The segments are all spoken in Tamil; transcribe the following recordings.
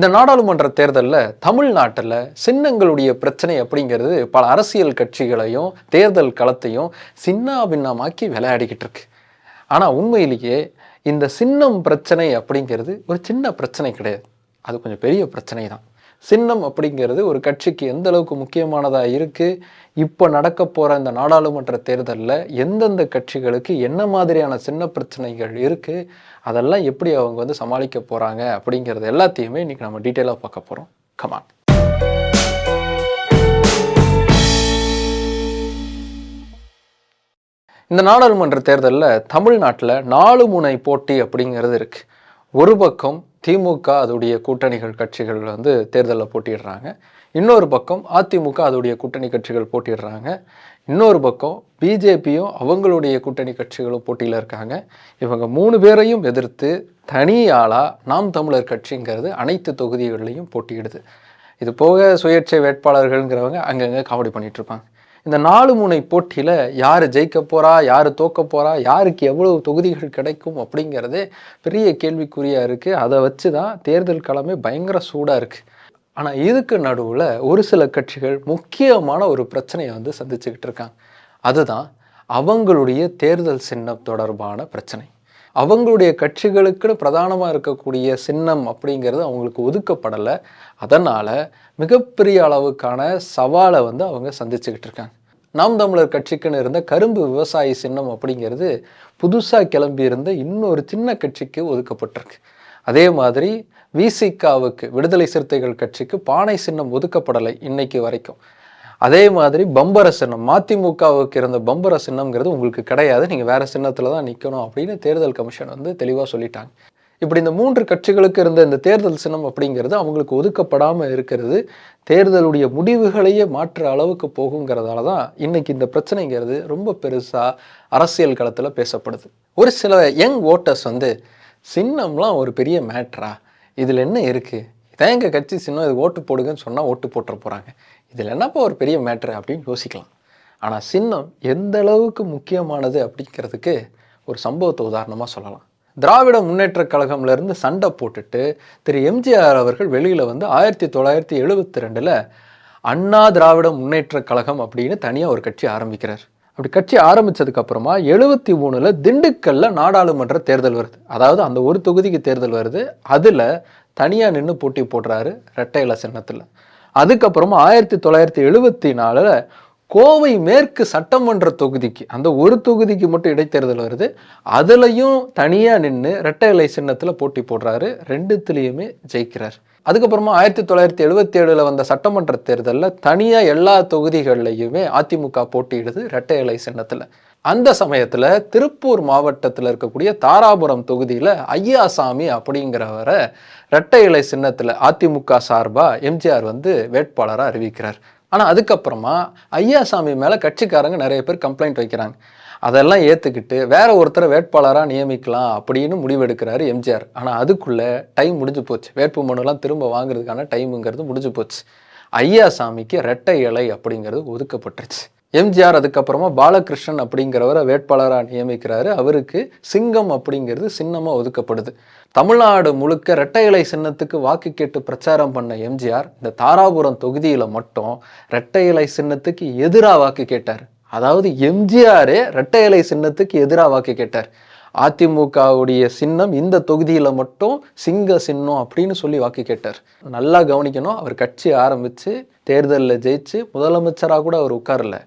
இந்த நாடாளுமன்ற தேர்தலில் தமிழ்நாட்டில் சின்னங்களுடைய பிரச்சனை அப்படிங்கிறது பல அரசியல் கட்சிகளையும் தேர்தல் களத்தையும் சின்ன பின்னமாக்கி விளையாடிக்கிட்டு இருக்கு. ஆனால் உண்மையிலேயே இந்த சின்னம் பிரச்சனை அப்படிங்கிறது ஒரு சின்ன பிரச்சனை கிடையாது. அது கொஞ்சம் பெரிய பிரச்சனை தான் சின்னம் அப்படிங்கிறது ஒரு கட்சிக்கு எந்த அளவுக்கு முக்கியமானதாக இருக்குது இப்போ நடக்க போகிற இந்த நாடாளுமன்ற தேர்தலில் எந்தெந்த கட்சிகளுக்கு என்ன மாதிரியான சின்ன பிரச்சனைகள் இருக்குது அதெல்லாம் எப்படி அவங்க வந்து சமாளிக்க போகிறாங்க அப்படிங்கிறது எல்லாத்தையுமே இன்றைக்கி நம்ம டீட்டெயிலாக பார்க்க போகிறோம் கமான் இந்த நாடாளுமன்ற தேர்தலில் தமிழ்நாட்டில் நாலு முனை போட்டி அப்படிங்கிறது இருக்குது ஒரு பக்கம் திமுக அதோடைய கூட்டணிகள் கட்சிகள் வந்து தேர்தலில் போட்டிடுறாங்க இன்னொரு பக்கம் அதிமுக அதோடைய கூட்டணி கட்சிகள் போட்டிடுறாங்க இன்னொரு பக்கம் பிஜேபியும் அவங்களுடைய கூட்டணி கட்சிகளும் போட்டியில் இருக்காங்க. இவங்க மூணு பேரையும் எதிர்த்து தனியாளாக நாம் தமிழர் கட்சிங்கிறது அனைத்து தொகுதிகளிலையும் போட்டியிடுது. இது போக சுயேட்சை வேட்பாளர்கள்ங்கிறவங்க அங்கங்கே காமெடி பண்ணிகிட்ருப்பாங்க இருப்பாங்க. இந்த நாலு முனை போட்டியில் யார் ஜெயிக்க போகிறா யார் தோக்க போகிறா யாருக்கு எவ்வளவு தொகுதிகள் கிடைக்கும் அப்படிங்கிறதே பெரிய கேள்விக்குறியாக இருக்குது அதை வச்சு தான் தேர்தல் களமே பயங்கர சூடாக இருக்குது ஆனால் இதுக்கு நடுவில் ஒரு சில கட்சிகள் முக்கியமான ஒரு பிரச்சனையை வந்து சந்திச்சுக்கிட்டு இருக்காங்க. அதுதான் அவங்களுடைய தேர்தல் சின்னம் தொடர்பான பிரச்சனை. அவங்களுடைய கட்சிகளுக்குன்னு பிரதானமாக இருக்கக்கூடிய சின்னம் அப்படிங்கிறது அவங்களுக்கு ஒதுக்கப்படலை. அதனால் மிகப்பெரிய அளவுக்கான சவாலை வந்து அவங்க சந்திச்சுக்கிட்டு இருக்காங்க. நாம் தமிழர் கட்சிக்குன்னு இருந்த கரும்பு விவசாயி சின்னம் அப்படிங்கிறது புதுசாக கிளம்பி இருந்த இன்னொரு சின்ன கட்சிக்கு ஒதுக்கப்பட்டிருக்கு. அதே மாதிரி விசிகாவுக்கு விடுதலை சிறுத்தைகள் கட்சிக்கு பானை சின்னம் ஒதுக்கப்படலை இன்னைக்கு வரைக்கும். அதே மாதிரி பம்பர சின்னம் மதிமுகவுக்கு இருந்த பம்பர சின்னம்ங்கிறது உங்களுக்கு கிடையாது. நீங்கள் வேற சின்னத்தில் தான் நிற்கணும் அப்படின்னு தேர்தல் கமிஷன் வந்து தெளிவாக சொல்லிட்டாங்க. இப்படி இந்த மூன்று கட்சிகளுக்கு இருந்த இந்த தேர்தல் சின்னம் அப்படிங்கிறது அவங்களுக்கு ஒதுக்கப்படாமல் இருக்கிறது. தேர்தலுடைய முடிவுகளையே மாற்ற அளவுக்கு போகுங்கிறதால தான் இன்னைக்கு இந்த பிரச்சனைங்கிறது ரொம்ப பெருசாக அரசியல் களத்தில் பேசப்படுது. ஒரு சில யங் ஓட்டர்ஸ் வந்து சின்னம்லாம் ஒரு பெரிய மேட்ரா இதில் என்ன இருக்குது தேங்க கட்சி சின்னம் இது ஓட்டு போடுங்கன்னு சொன்னால் ஓட்டு போட்டுற போகிறாங்க இதில் என்னப்பா ஒரு பெரிய மேட்ரு அப்படின்னு யோசிக்கலாம். ஆனால் சின்னம் எந்த அளவுக்கு முக்கியமானது அப்படிங்கிறதுக்கு ஒரு சம்பவத்தை உதாரணமாக சொல்லலாம். திராவிட முன்னேற்ற கழகம்லேருந்து சண்டை போட்டுட்டு திரு எம்ஜிஆர் அவர்கள் வெளியில் வந்து ஆயிரத்தி தொள்ளாயிரத்தி எழுபத்தி ரெண்டில் அண்ணா திராவிட முன்னேற்ற கழகம் அப்படின்னு தனியாக ஒரு கட்சி ஆரம்பிக்கிறார். அப்படி கட்சி ஆரம்பித்ததுக்கப்புறமா எழுபத்தி மூணுல திண்டுக்கல்ல நாடாளுமன்ற தேர்தல் வருது. அதாவது அந்த ஒரு தொகுதிக்கு தேர்தல் வருது. அதில் தனியாக நின்று போட்டி போடுறாரு ரெட்டை இல சின்னத்தில். அதுக்கப்புறமா ஆயிரத்தி தொள்ளாயிரத்தி எழுபத்தி நாலில் கோவை மேற்கு சட்டமன்ற தொகுதிக்கு அந்த ஒரு தொகுதிக்கு மட்டும் இடைத்தேர்தல் வருது. அதுலேயும் தனியாக நின்று ரெட்டை இலை சின்னத்தில் போட்டி போடுறாரு. ரெண்டுத்துலேயுமே ஜெயிக்கிறார். அதுக்கப்புறமா ஆயிரத்தி தொள்ளாயிரத்தி எழுபத்தி ஏழில் வந்த சட்டமன்ற தேர்தலில் தனியாக எல்லா தொகுதிகள்லையுமே அதிமுக போட்டியிடுது ரெட்டை இலை சின்னத்தில். அந்த சமயத்தில் திருப்பூர் மாவட்டத்தில் இருக்கக்கூடிய தாராபுரம் தொகுதியில் ஐயாசாமி அப்படிங்கிறவரை ரெட்டை இலை சின்னத்தில் அதிமுக சார்பாக எம்ஜிஆர் வந்து வேட்பாளராக அறிவிக்கிறார். ஆனால் அதுக்கப்புறமா ஐயாசாமி மேலே கட்சிக்காரங்க நிறைய பேர் கம்ப்ளைண்ட் வைக்கிறாங்க. அதெல்லாம் ஏற்றுக்கிட்டு வேற ஒருத்தரை வேட்பாளராக நியமிக்கலாம் அப்படின்னு முடிவெடுக்கிறாரு எம்ஜிஆர். ஆனால் அதுக்குள்ளே டைம் முடிஞ்சு போச்சு. வேட்பு மனுலாம் திரும்ப வாங்குறதுக்கான டைமுங்கிறது முடிஞ்சு போச்சு. ஐயாசாமிக்கு ரெட்டை இலை அப்படிங்கிறது ஒதுக்கப்பட்டுருச்சு. எம்ஜிஆர் அதுக்கப்புறமா பாலகிருஷ்ணன் அப்படிங்கிறவரை வேட்பாளராக நியமிக்கிறாரு. அவருக்கு சிங்கம் அப்படிங்கிறது சின்னமாக ஒதுக்கப்படுது. தமிழ்நாடு முழுக்க ரெட்டை இலை சின்னத்துக்கு வாக்கு கேட்டு பிரச்சாரம் பண்ண எம்ஜிஆர் இந்த தாராபுரம் தொகுதியில் மட்டும் இரட்டை இலை சின்னத்துக்கு எதிராக வாக்கு கேட்டார். அதாவது எம்ஜிஆரே இரட்டை இலை சின்னத்துக்கு எதிராக வாக்கு கேட்டார். அதிமுகவுடைய சின்னம் இந்த தொகுதியில் மட்டும் சிங்க சின்னம் அப்படின்னு சொல்லி வாக்கு கேட்டார். நல்லா கவனிக்கணும் அவர் கட்சி ஆரம்பித்து தேர்தலில் ஜெயிச்சு முதலமைச்சராக கூட அவர் உட்காரல.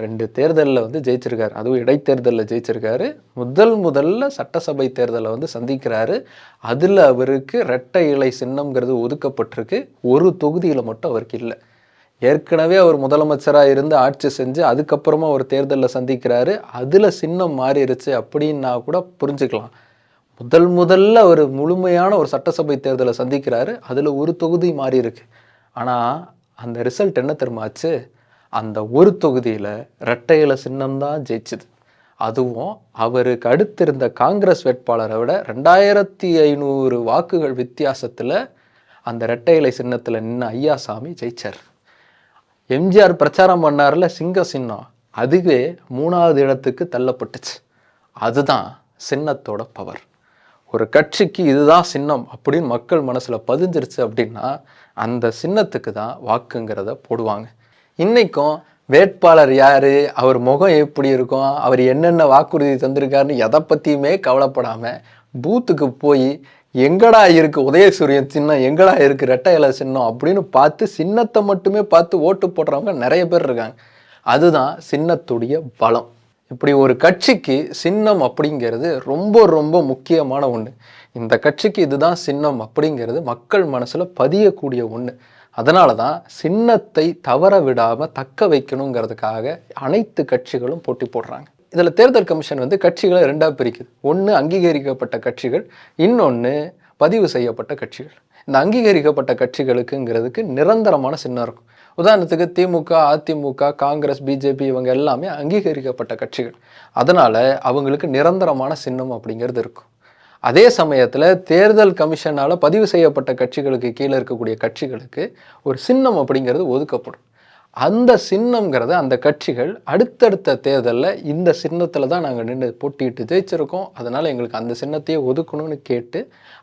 ரெண்டு தேர்தலில் வந்து ஜெயிச்சிருக்காரு. அதுவும் இடைத்தேர்தலில் ஜெயிச்சிருக்காரு. முதல் முதல்ல சட்டசபை தேர்தலை வந்து சந்திக்கிறாரு. அதில் அவருக்கு ரெட்டை இலை சின்னம்ங்கிறது ஒதுக்கப்பட்டிருக்கு. ஒரு தொகுதியில் மட்டும் அவருக்கு இல்லை. ஏற்கனவே அவர் முதலமைச்சராக இருந்து ஆட்சி செஞ்சு அதுக்கப்புறமா ஒரு தேர்தலில் சந்திக்கிறாரு. அதில் சின்னம் மாறிடுச்சு அப்படின்னா கூட புரிஞ்சுக்கலாம். முதல் முதல்ல ஒரு முழுமையான ஒரு சட்டசபை தேர்தலை சந்திக்கிறாரு. அதில் ஒரு தொகுதி மாறி இருக்கு ஆனால் அந்த ரிசல்ட் என்ன தெரியுமாச்சு அந்த ஒரு தொகுதியில் ரெட்டையில சின்னம் தான் ஜெயிச்சுது. அதுவும் அவருக்கு அடுத்திருந்த காங்கிரஸ் வேட்பாளரை விட ரெண்டாயிரத்தி ஐநூறு வாக்குகள் வித்தியாசத்தில் அந்த ரெட்டை இலை சின்னத்தில் நின்று ஐயாசாமி ஜெயிச்சார். எம்ஜிஆர் பிரச்சாரம் பண்ணார்ல சிங்க சின்னம். அதுவே மூணாவது இடத்துக்கு தள்ளப்பட்டுச்சு. அதுதான் சின்னத்தோட பவர். ஒரு கட்சிக்கு இதுதான் சின்னம் அப்படின்னு மக்கள் மனசில் பதிஞ்சிருச்சு அப்படின்னா அந்த சின்னத்துக்கு தான் வாக்குங்கிறத போடுவாங்க. இன்றைக்கும் வேட்பாளர் யார்? அவர் முகம் எப்படி இருக்கும்? அவர் என்னென்ன வாக்குறுதி தந்திருக்காருன்னு எதை பற்றியுமே கவலைப்படாமல் பூத்துக்கு போய் எங்கடா இருக்கு உதயசூரியன் சின்னம்? எங்கடா இருக்கு ரெட்டை இலை சின்னம்? அப்படின்னு பார்த்து சின்னத்தை மட்டுமே பார்த்து ஓட்டு போடுறவங்க நிறைய பேர் இருக்காங்க. அதுதான் சின்னத்துடைய பலம். இப்படி ஒரு கட்சிக்கு சின்னம் அப்படிங்கிறது ரொம்ப ரொம்ப முக்கியமான ஒன்று இந்த கட்சிக்கு இதுதான் சின்னம் அப்படிங்கிறது மக்கள் மனசில் பதியக்கூடிய ஒன்று அதனால தான் சின்னத்தை தவற விடாமல் தக்க வைக்கணுங்கிறதுக்காக அனைத்து கட்சிகளும் போட்டி போடுறாங்க. இதில் தேர்தல் கமிஷன் வந்து கட்சிகளை ரெண்டாக பிரிக்குது. ஒன்று அங்கீகரிக்கப்பட்ட கட்சிகள் இன்னொன்று பதிவு செய்யப்பட்ட கட்சிகள். இந்த அங்கீகரிக்கப்பட்ட கட்சிகளுக்குங்கிறதுக்கு நிரந்தரமான சின்னம் இருக்கும். உதாரணத்துக்கு திமுக அதிமுக காங்கிரஸ் பிஜேபி இவங்க எல்லாமே அங்கீகரிக்கப்பட்ட கட்சிகள். அதனால் அவங்களுக்கு நிரந்தரமான சின்னம் அப்படிங்கிறது இருக்கும். அதே சமயத்தில் தேர்தல் கமிஷனால் பதிவு செய்யப்பட்ட கட்சிகளுக்கு கீழே இருக்கக்கூடிய கட்சிகளுக்கு ஒரு சின்னம் அப்படிங்கிறது ஒதுக்கப்படும். அந்த சின்னங்கிறத அந்த கட்சிகள் அடுத்தடுத்த தேர்தலில் இந்த சின்னத்தில் தான் நாங்கள் நின்று போட்டிட்டு ஜெயிச்சிருக்கோம். அதனால் எங்களுக்கு அந்த சின்னத்தையே ஒதுக்கணும்னு கேட்டு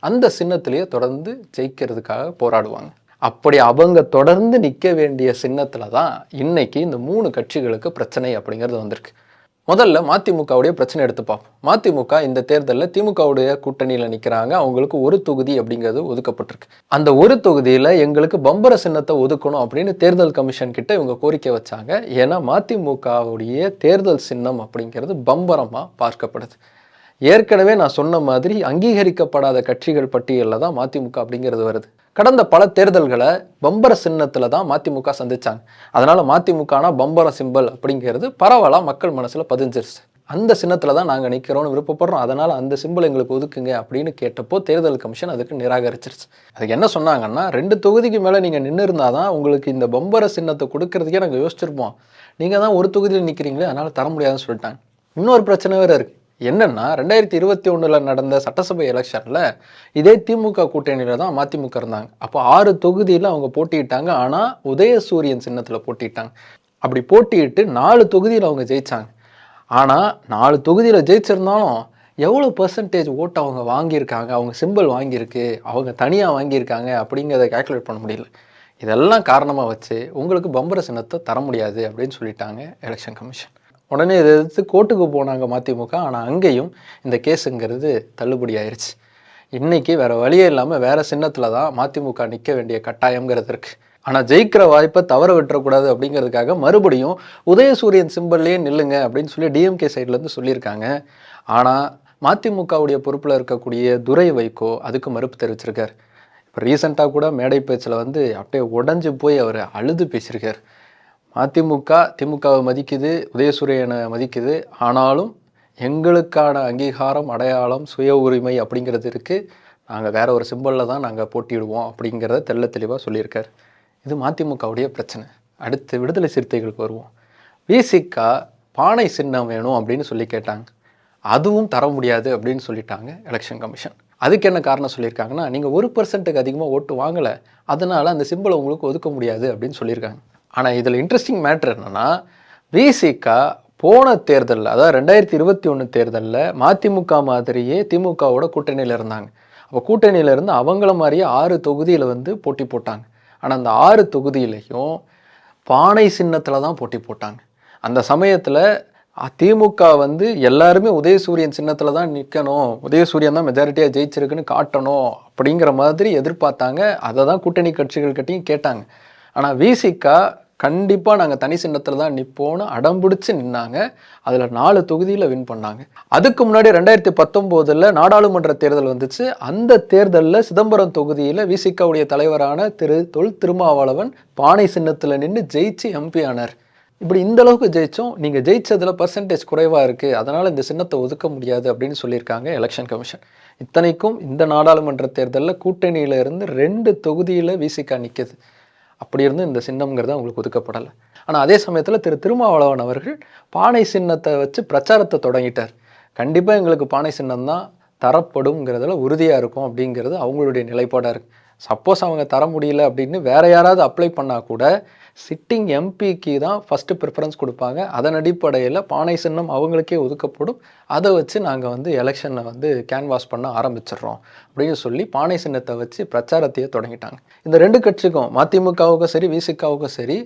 அந்த சின்னத்திலேயே தொடர்ந்து ஜெயிக்கிறதுக்காக போராடுவாங்க. அப்படி அவங்க தொடர்ந்து நிற்க வேண்டிய சின்னத்தில் தான் இன்றைக்கி இந்த மூணு கட்சிகளுக்கு பிரச்சனை அப்படிங்கிறது வந்திருக்கு. முதல்ல மதிமுகவுடைய பிரச்சனை எடுத்து பார்ப்போம். மதிமுக இந்த தேர்தலில் திமுகவுடைய கூட்டணியில் நிற்கிறாங்க அவங்களுக்கு ஒரு தொகுதி அப்படிங்கிறது ஒதுக்கப்பட்டிருக்கு. அந்த ஒரு தொகுதியில் எங்களுக்கு பம்பர சின்னத்தை ஒதுக்கணும் அப்படின்னு தேர்தல் கமிஷன் கிட்ட இவங்க கோரிக்கை வச்சாங்க. ஏன்னா மதிமுகவுடைய தேர்தல் சின்னம் அப்படிங்கிறது பம்பரமாக பார்க்கப்படுது. ஏற்கனவே நான் சொன்ன மாதிரி அங்கீகரிக்கப்படாத கட்சிகள் பட்டியலில் தான் மதிமுக அப்படிங்கிறது வருது. கடந்த பல தேர்தல்களை பம்பர சின்னத்தில் தான் மதிமுக சந்திச்சாங்க. அதனால் மதிமுகனா பம்பர சிம்பல் அப்படிங்கிறது பரவலாக மக்கள் மனசில் பதிஞ்சிருச்சு. அந்த சின்னத்தில் தான் நாங்கள் நிற்கிறோம்னு விருப்பப்படுறோம். அதனால் அந்த சிம்பிள் எங்களுக்கு ஒதுக்குங்க அப்படின்னு கேட்டப்போ தேர்தல் கமிஷன் அதுக்கு நிராகரிச்சிருச்சு. அதுக்கு என்ன சொன்னாங்கன்னா ரெண்டு தொகுதிக்கு மேலே நீங்கள் நின்று இருந்தால் தான் உங்களுக்கு இந்த பம்பர சின்னத்தை கொடுக்கறதுக்கே நாங்கள் யோசிச்சிருப்போம். நீங்கள் தான் ஒரு தொகுதியில் நிற்கிறீங்களே அதனால் தர முடியாதுன்னு சொல்லிட்டாங்க. இன்னொரு பிரச்சனை வேறு இருக்குது என்னென்னா ரெண்டாயிரத்தி இருபத்தி ஒன்றில் நடந்த சட்டசபை எலெக்ஷனில் இதே திமுக கூட்டணியில் தான் மதிமுக இருந்தாங்க. அப்போ ஆறு தொகுதியில் அவங்க போட்டியிட்டாங்க. ஆனால் உதயசூரியன் சின்னத்தில் போட்டிட்டாங்க. அப்படி போட்டியிட்டு நாலு தொகுதியில் அவங்க ஜெயித்தாங்க ஆனால் நாலு தொகுதியில் ஜெயிச்சிருந்தாலும் எவ்வளோ பர்சன்டேஜ் ஓட்டு அவங்க வாங்கியிருக்காங்க? அவங்க சிம்பிள் வாங்கியிருக்கு. அவங்க தனியாக வாங்கியிருக்காங்க அப்படிங்கிறத கால்குலேட் பண்ண முடியல. இதெல்லாம் காரணமாக வச்சு உங்களுக்கு பம்பர சின்னத்தை தர முடியாது அப்படின்னு சொல்லிட்டாங்க எலெக்ஷன் கமிஷன் உடனே இதை எதிர்த்து கோர்ட்டுக்கு போனாங்க மதிமுக. ஆனால் அங்கேயும் இந்த கேஸுங்கிறது தள்ளுபடி ஆயிடுச்சு இன்னைக்கு வேறு வழியே இல்லாமல் வேறு சின்னத்தில் தான் மதிமுக நிற்க வேண்டிய கட்டாயங்கிறது இருக்குது ஆனால் ஜெயிக்கிற வாய்ப்பை தவற விட்டுறக்கூடாது அப்படிங்கிறதுக்காக மறுபடியும் உதயசூரியன் சிம்பிள்லேயே நில்லுங்க அப்படின்னு சொல்லி டிஎம்கே சைட்லேருந்து சொல்லியிருக்காங்க. ஆனால் மதிமுகவுடைய பொறுப்பில் இருக்கக்கூடிய துரை வைகோ அதுக்கு மறுப்பு தெரிவிச்சிருக்கார். இப்போ ரீசெண்டாக கூட மேடை பேச்சில் வந்து அப்படியே உடஞ்சி போய் அவர் அழுது பேசியிருக்கார். அதிமுக திமுகவை மதிக்குது உதயசூரியனை மதிக்குது. ஆனாலும் எங்களுக்கான அங்கீகாரம் அடையாளம் சுய உரிமை அப்படிங்கிறது இருக்குது நாங்கள் வேற ஒரு சிம்பலில் தான் நாங்கள் போட்டியிடுவோம் அப்படிங்கிறத தெள்ள தெளிவாக சொல்லியிருக்கார். இது மதிமுகவுடைய பிரச்சனை. அடுத்து விடுதலை சிறுத்தைகளுக்கு வருவோம். விசிகா பானை சின்னம் வேணும் அப்படின்னு சொல்லி கேட்டாங்க. அதுவும் தர முடியாது அப்படின்னு சொல்லிட்டாங்க எலெக்ஷன் கமிஷன் அதுக்கு என்ன காரணம் சொல்லியிருக்காங்கன்னா நீங்கள் ஒரு பர்சன்ட்டுக்கு அதிகமாக ஓட்டு வாங்கலை. அதனால் அந்த சிம்பிளை உங்களுக்கு ஒதுக்க முடியாது அப்படின்னு சொல்லியிருக்காங்க. ஆனால் இதில் இன்ட்ரெஸ்டிங் மேட்ரு என்னென்னா விசிகா போன தேர்தலில் அதாவது ரெண்டாயிரத்தி இருபத்தி ஒன்று தேர்தலில் மதிமுக மாதிரியே திமுகவோட கூட்டணியில் இருந்தாங்க. அப்போ கூட்டணியில் இருந்து அவங்கள மாதிரியே ஆறு தொகுதியில் வந்து போட்டி போட்டாங்க. ஆனால் அந்த ஆறு தொகுதியிலையும் பானை சின்னத்தில் தான் போட்டி போட்டாங்க. அந்த சமயத்தில் திமுக வந்து எல்லாருமே உதயசூரியன் சின்னத்தில் தான் நிற்கணும் உதயசூரியன் தான் மெஜாரிட்டியாக ஜெயிச்சிருக்குன்னு காட்டணும் அப்படிங்கிற மாதிரி எதிர்பார்த்தாங்க. அதை தான் கூட்டணி கட்சிகள் கிட்டேயும் கேட்டாங்க. ஆனால் விசிகா கண்டிப்பாக நாங்கள் தனி சின்னத்தில் தான் நிற்போன்னு அடம்பிடிச்சு நின்னாங்க. அதில் நாலு தொகுதியில் வின் பண்ணாங்க. அதுக்கு முன்னாடி ரெண்டாயிரத்தி பத்தொம்போதில் நாடாளுமன்ற தேர்தல் வந்துச்சு. அந்த தேர்தலில் சிதம்பரம் தொகுதியில் விசிகாவுடைய தலைவரான திரு தொல் திருமாவளவன் பானை சின்னத்தில் நின்று ஜெயிச்சு எம்பி ஆனார். இப்படி இந்த அளவுக்கு ஜெயித்தோம் நீங்கள் ஜெயிச்சதில் பர்சன்டேஜ் குறைவாக இருக்குது அதனால் இந்த சின்னத்தை ஒதுக்க முடியாது அப்படின்னு சொல்லியிருக்காங்க எலெக்ஷன் கமிஷன் இத்தனைக்கும் இந்த நாடாளுமன்ற தேர்தலில் கூட்டணியில் இருந்து ரெண்டு தொகுதியில் விசிகா நிற்கிது அப்படி இருந்து இந்த சின்னம்ங்கிறது அவங்களுக்கு ஒதுக்கப்படலை. ஆனால் அதே சமயத்தில் திரு திருமாவளவன் அவர்கள் பானை சின்னத்தை வச்சு பிரச்சாரத்தை தொடங்கிட்டார். கண்டிப்பாக எங்களுக்கு பானை சின்னம் தான் தரப்படுங்கிறதுல உறுதியாக இருக்கும் அப்படிங்கிறது அவங்களுடைய நிலைப்பாடாக இருக்குது சப்போஸ் அவங்க தர முடியல அப்படின்னு வேற யாராவது அப்ளை பண்ணால் கூட சிட்டிங் எம்பிக்கு தான் ஃபஸ்ட்டு ப்ரிஃபரன்ஸ் கொடுப்பாங்க. அதன் அடிப்படையில் பானை சின்னம் அவங்களுக்கே ஒதுக்கப்படும். அதை வச்சு நாங்கள் வந்து எலெக்ஷனை வந்து கேன்வாஸ் பண்ண ஆரம்பிச்சிடுறோம் அப்படின்னு சொல்லி பானை சின்னத்தை வச்சு பிரச்சாரத்தையே தொடங்கிட்டாங்க. இந்த ரெண்டு கட்சிக்கும் மதிமுகவுக்கும் சரி விசிகாவுக்கும் சரி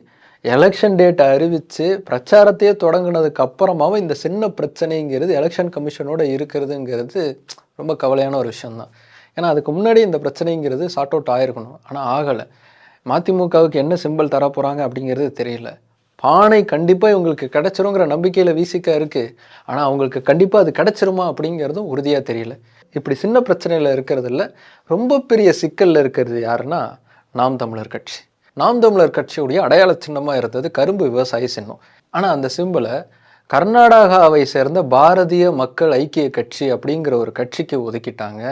எலெக்ஷன் டேட் அறிவித்து பிரச்சாரத்தையே தொடங்கினதுக்கு அப்புறமாவும் இந்த சின்ன பிரச்சனைங்கிறது எலெக்ஷன் கமிஷனோட இருக்கிறதுங்கிறது ரொம்ப கவலையான ஒரு விஷயம்தான். ஏன்னா அதுக்கு முன்னாடி இந்த பிரச்சனைங்கிறது சார்ட் அவுட் ஆகிருக்கணும் ஆனால் ஆகலை. மதிமுகவுக்கு என்ன சிம்பிள் தர போகிறாங்க அப்படிங்கிறது தெரியல. பானை கண்டிப்பாக இவங்களுக்கு கிடைச்சிருங்கிற நம்பிக்கையில் வீசிக்க இருக்குது ஆனால் அவங்களுக்கு கண்டிப்பாக அது கிடைச்சிருமா அப்படிங்கிறதும் உறுதியாக தெரியல. இப்படி சின்ன பிரச்சனையில் இருக்கிறதுல ரொம்ப பெரிய சிக்கலில் இருக்கிறது யாருன்னா நாம் தமிழர் கட்சி. நாம் தமிழர் கட்சியுடைய அடையாள சின்னமாக இருந்தது கரும்பு விவசாய சின்னம். ஆனால் அந்த சிம்பிளை கர்நாடகாவை சேர்ந்த பாரதிய மக்கள் ஐக்கிய கட்சி அப்படிங்கிற ஒரு கட்சிக்கு ஒதுக்கிட்டாங்க.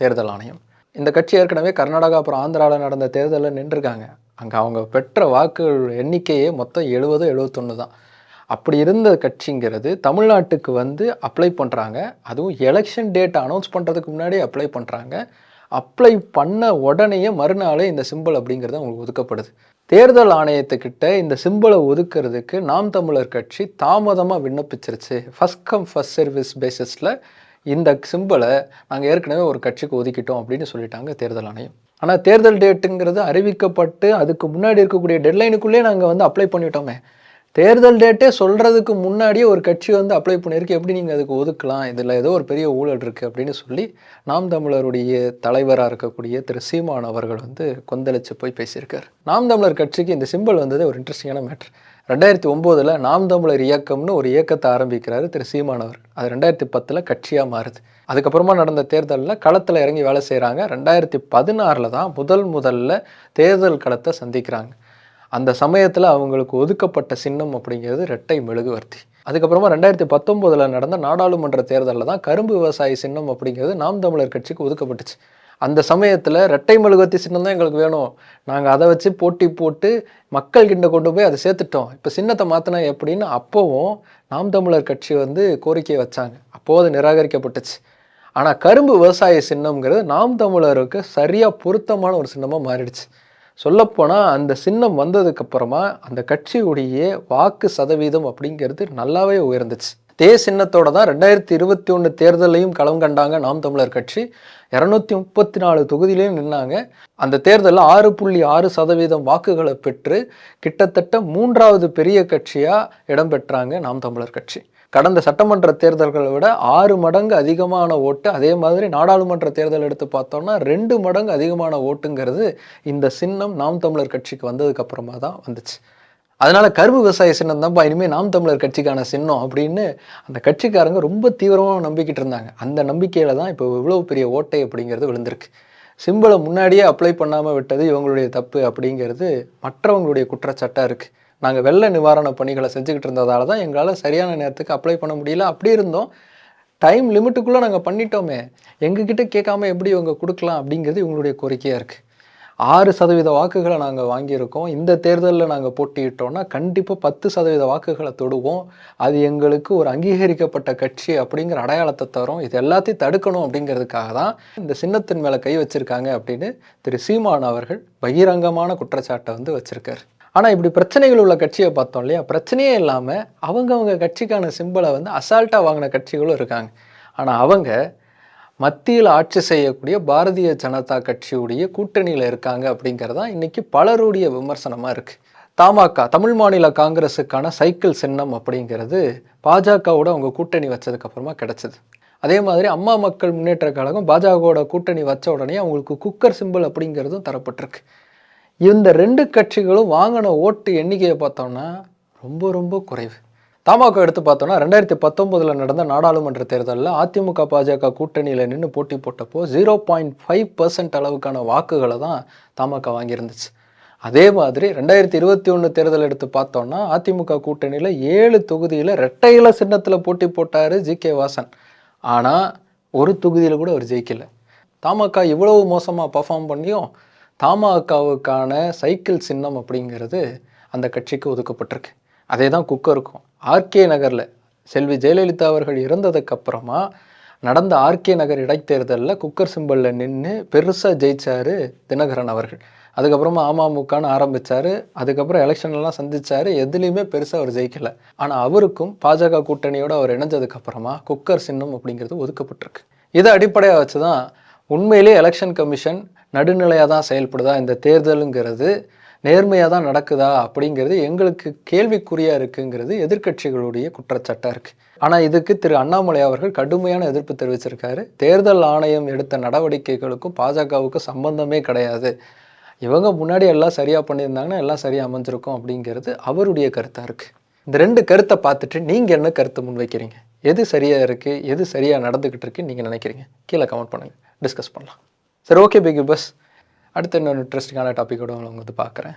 தேர்தல் ஆணையம். இந்த கட்சி ஏற்கனவே கர்நாடகா அப்புறம் ஆந்திராவில் நடந்த தேர்தலில் நின்றுருக்காங்க. அங்கே அவங்க பெற்ற வாக்குகள் எண்ணிக்கையே மொத்தம் எழுபது எழுபத்தொன்று தான். அப்படி இருந்த கட்சிங்கிறது தமிழ்நாட்டுக்கு வந்து அப்ளை பண்ணுறாங்க அதுவும் எலெக்ஷன் டேட் அனௌன்ஸ் பண்ணுறதுக்கு முன்னாடி அப்ளை பண்ணுறாங்க அப்ளை பண்ண உடனேயே மறுநாளே இந்த சிம்பிள் அப்படிங்கிறது அவங்களுக்கு ஒதுக்கப்படுது. தேர்தல் ஆணையத்துக்கிட்ட இந்த சிம்பிளை ஒதுக்கிறதுக்கு நாம் தமிழர் கட்சி தாமதமாக விண்ணப்பிச்சிருச்சு. ஃபஸ்ட் கம் ஃபஸ்ட் சர்வீஸ் பேசிஸில் இந்த சிம்பிளை நாங்கள் ஏற்கனவே ஒரு கட்சிக்கு ஒதுக்கிட்டோம் அப்படின்னு சொல்லிட்டாங்க தேர்தல் ஆணையம். ஆனால் தேர்தல் டேட்டுங்கிறது அறிவிக்கப்பட்டு அதுக்கு முன்னாடி இருக்கக்கூடிய டெட்லைனுக்குள்ளேயே நாங்கள் வந்து அப்ளை பண்ணிட்டோமே. தேர்தல் டேட்டே சொல்கிறதுக்கு முன்னாடியே ஒரு கட்சி வந்து அப்ளை பண்ணியிருக்கு. எப்படி நீங்கள் அதுக்கு ஒதுக்கலாம்? இதில் ஏதோ ஒரு பெரிய ஊழல் இருக்குது அப்படின்னு சொல்லி நாம் தமிழருடைய தலைவராக இருக்கக்கூடிய திரு சீமான் அவர்கள் வந்து கொந்தளிச்சு போய் பேசியிருக்கார். நாம் தமிழர் கட்சிக்கு இந்த சிம்பிள் வந்தது ஒரு இன்ட்ரெஸ்டிங்கான மேட்ரு ரெண்டாயிரத்தி ஒம்போதில் நாம் தமிழர் இயக்கம்னு ஒரு இயக்கத்தை ஆரம்பிக்கிறாரு திரு சீமானவர் அது ரெண்டாயிரத்தி பத்தில் கட்சியாக மாறுது. அதுக்கப்புறமா நடந்த தேர்தலில் களத்தில் இறங்கி வேலை செய்கிறாங்க ரெண்டாயிரத்தி பதினாறில் தான் முதல் முதல்ல தேர்தல் களத்தை சந்திக்கிறாங்க. அந்த சமயத்தில் அவங்களுக்கு ஒதுக்கப்பட்ட சின்னம் அப்படிங்கிறது ரெட்டை மெழுகுவர்த்தி. அதுக்கப்புறமா ரெண்டாயிரத்தி பத்தொம்போதில் நடந்த நாடாளுமன்ற தேர்தலில் தான் கரும்பு விவசாயி சின்னம் அப்படிங்கிறது நாம் தமிழர் கட்சிக்கு ஒதுக்கப்பட்டுச்சு. அந்த சமயத்தில் ரெட்டை மெழுகுவர்த்தி சின்னம் தான் எங்களுக்கு வேணும். நாங்கள் அதை வச்சு போட்டி போட்டு மக்கள் கிட்ட கொண்டு போய் அதை சேர்த்துட்டோம். இப்போ சின்னத்தை மாற்றினா எப்படின்னு அப்போவும் நாம் தமிழர் கட்சி வந்து கோரிக்கையை வச்சாங்க. அப்போது நிராகரிக்கப்பட்டுச்சு. ஆனால் கரும்பு விவசாய சின்னம்ங்கிறது நாம் தமிழருக்கு சரியாக பொருத்தமான ஒரு சின்னமாக மாறிடுச்சு. சொல்லப்போனால் அந்த சின்னம் வந்ததுக்கப்புறமா அந்த கட்சியுடைய வாக்கு சதவீதம் அப்படிங்கிறது நல்லாவே உயர்ந்துச்சு. இதே சின்னத்தோட தான் ரெண்டாயிரத்தி இருபத்தி ஒன்று தேர்தலையும் களம் கண்டாங்க நாம் தமிழர் கட்சி. இரநூத்தி முப்பத்தி நாலு தொகுதியிலையும் நின்னாங்க. அந்த தேர்தலில் ஆறு புள்ளி ஆறு சதவீதம் வாக்குகளை பெற்று கிட்டத்தட்ட மூன்றாவது பெரிய கட்சியாக இடம்பெற்றாங்க நாம் தமிழர் கட்சி. கடந்த சட்டமன்ற தேர்தல்களை விட ஆறு மடங்கு அதிகமான ஓட்டு அதே மாதிரி நாடாளுமன்ற தேர்தல் எடுத்து பார்த்தோம்னா ரெண்டு மடங்கு அதிகமான ஓட்டுங்கிறது இந்த சின்னம் நாம் தமிழர் கட்சிக்கு வந்ததுக்கு அப்புறமா தான் வந்துச்சு. அதனால் கரும்பு விவசாய சின்னம் தான்ப்பா இனிமேல் நாம் தமிழர் கட்சிக்கான சின்னம் அப்படின்னு அந்த கட்சிக்காரங்க ரொம்ப தீவிரமாக நம்பிக்கிட்டு இருந்தாங்க. அந்த நம்பிக்கையில் தான் இப்போ இவ்வளோ பெரிய ஓட்டை அப்படிங்கிறது விழுந்திருக்கு. சிம்பிளை முன்னாடியே அப்ளை பண்ணாமல் விட்டது இவங்களுடைய தப்பு அப்படிங்கிறது மற்றவங்களுடைய குற்றச்சாட்டாக இருக்குது நாங்கள் வெள்ள நிவாரண பணிகளை செஞ்சுக்கிட்டு இருந்ததால தான் எங்களால் சரியான நேரத்துக்கு அப்ளை பண்ண முடியல. அப்படி இருந்தோம். டைம் லிமிட்டுக்குள்ளே நாங்கள் பண்ணிட்டோமே. எங்ககிட்ட கேட்காம எப்படி இவங்க கொடுக்கலாம் அப்படிங்கிறது இவங்களுடைய கோரிக்கையாக இருக்குது ஆறு சதவீத வாக்குகளை நாங்கள் வாங்கியிருக்கோம். இந்த தேர்தலில் நாங்கள் போட்டியிட்டோம்னா கண்டிப்பாக பத்து சதவீத வாக்குகளை தொடுவோம். அது எங்களுக்கு ஒரு அங்கீகரிக்கப்பட்ட கட்சி அப்படிங்கிற அடையாளத்தை தரும். இது எல்லாத்தையும் தடுக்கணும் அப்படிங்கிறதுக்காக தான் இந்த சின்னத்தின் மேலே கை வச்சுருக்காங்க அப்படின்னு திரு சீமான் அவர்கள் பகிரங்கமான குற்றச்சாட்டை வந்து வச்சுருக்கார். ஆனால் இப்படி பிரச்சனைகள் உள்ள கட்சியை பார்த்தோம் இல்லையா? பிரச்சனையே இல்லாமல் அவங்கவுங்க கட்சிக்கான சிம்பிளை வந்து அசால்ட்டாக வாங்கின கட்சிகளும் இருக்காங்க. ஆனால் அவங்க மத்தியில் ஆட்சி செய்யக்கூடிய பாரதிய ஜனதா கட்சியுடைய கூட்டணியில் இருக்காங்க அப்படிங்கிறது தான் இன்றைக்கி பலருடைய விமர்சனமாக இருக்குது தமாக தமிழ் மாநில காங்கிரஸுக்கான சைக்கிள் சின்னம் அப்படிங்கிறது பாஜகவோட அவங்க கூட்டணி வச்சதுக்கப்புறமா கிடச்சிது. அதே மாதிரி அம்மா மக்கள் முன்னேற்ற கழகம் பாஜகவோட கூட்டணி வச்ச உடனே அவங்களுக்கு குக்கர் சிம்பிள் அப்படிங்கிறதும் தரப்பட்டிருக்கு. இந்த ரெண்டு கட்சிகளும் வாங்கின ஓட்டு எண்ணிக்கையை பார்த்தோம்னா ரொம்ப ரொம்ப குறைவு. தமாக எடுத்து பார்த்தோம்னா ரெண்டாயிரத்தி பத்தொம்போதில் நடந்த நாடாளுமன்ற தேர்தலில் அதிமுக பாஜக கூட்டணியில் நின்று போட்டி போட்டப்போ ஜீரோ பாயிண்ட் ஃபைவ் பர்சன்ட் அளவுக்கான வாக்குகளை தான் தமாக வாங்கியிருந்துச்சு. அதே மாதிரி ரெண்டாயிரத்தி இருபத்தி ஒன்று தேர்தல் எடுத்து பார்த்தோம்னா அதிமுக கூட்டணியில் ஏழு தொகுதியில் ரெட்டையில சின்னத்தில் போட்டி போட்டார் ஜி கே வாசன். ஆனால் ஒரு தொகுதியில் கூட அவர் ஜெயிக்கலை. தமாக இவ்வளவு மோசமாக பர்ஃபார்ம் பண்ணியும் தமாகவுக்கான சைக்கிள் சின்னம் அப்படிங்கிறது அந்த கட்சிக்கு ஒதுக்கப்பட்டிருக்கு. அதே தான் குக்கருக்கும் ஆர்கே நகரில் செல்வி ஜெயலலிதா அவர்கள் இறந்ததுக்கு அப்புறமா நடந்த ஆர்கே நகர் இடைத்தேர்தலில் குக்கர் சிம்பலில் நின்று பெருசாக ஜெயிச்சாரு தினகரன் அவர்கள். அதுக்கப்புறமா அமமுகன்னு ஆரம்பித்தார் அதுக்கப்புறம் எலெக்ஷன்லாம் சந்தித்தார் எதுலேயுமே பெருசாக அவர் ஜெயிக்கலை. ஆனால் அவருக்கும் பாஜக கூட்டணியோடு அவர் இணைஞ்சதுக்கப்புறமா குக்கர் சின்னம் அப்படிங்கிறது ஒதுக்கப்பட்டிருக்கு. இதை அடிப்படையாக வச்சு தான் உண்மையிலே எலெக்ஷன் கமிஷன் நடுநிலையாக தான் செயல்படுதா இந்த தேர்தலுங்கிறது நேர்மையாக தான் நடக்குதா அப்படிங்கிறது எங்களுக்கு கேள்விக்குறியாக இருக்குங்கிறது எதிர்க்கட்சிகளுடைய குற்றச்சாட்டாக இருக்குது ஆனால் இதுக்கு திரு அண்ணாமலை அவர்கள் கடுமையான எதிர்ப்பு தெரிவிச்சிருக்காரு. தேர்தல் ஆணையம் எடுத்த நடவடிக்கைகளுக்கும் பாஜகவுக்கும் சம்பந்தமே கிடையாது. இவங்க முன்னாடி எல்லாம் சரியாக பண்ணியிருந்தாங்கன்னா எல்லாம் சரியாக அமைஞ்சிருக்கும் அப்படிங்கிறது அவருடைய கருத்தாக இருக்குது இந்த ரெண்டு கருத்தை பார்த்துட்டு நீங்கள் என்ன கருத்தை முன்வைக்கிறீங்க? எது சரியாக இருக்குது எது சரியாக நடந்துக்கிட்டு இருக்குன்னு நீங்கள் நினைக்கிறீங்க? கீழே கமெண்ட் பண்ணுங்கள் டிஸ்கஸ் பண்ணலாம். சரி ஓகே பிக் பஸ் அடுத்த இன்னொரு இன்ட்ரெஸ்டிங்கான டாப்பிக்கோட உங்களை வந்து பார்க்குறேன்.